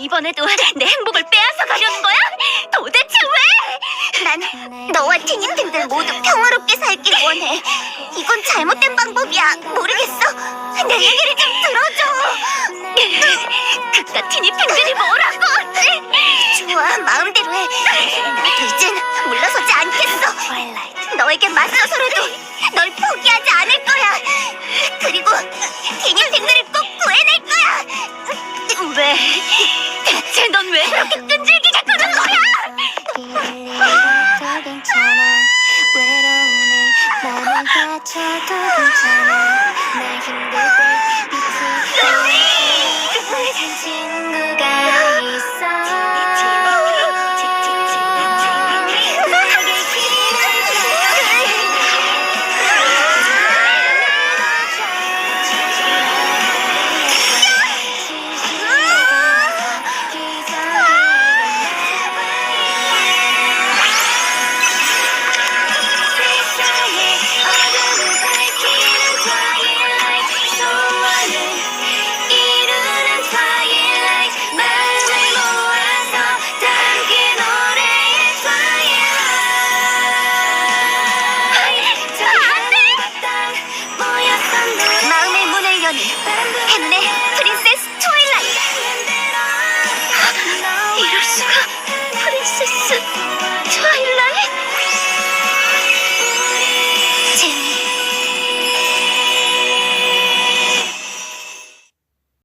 이번에도 내 행복을 빼앗아 가려는 거야? 도대체 왜? 난 너와 티님들들 모두 평화롭게 살길 원해. 이건 잘못된 방법이야. 모르겠어. 내 얘기를 좀 들어줘. 그깟 티니핑들이 뭐라고? 좋아, 마음대로 해. 나도 이젠 물러서지 않겠어. 너에게 맞서서라도 널 포기 왜 그렇게 끈질기게 구는 거야? 했네 프린세스 투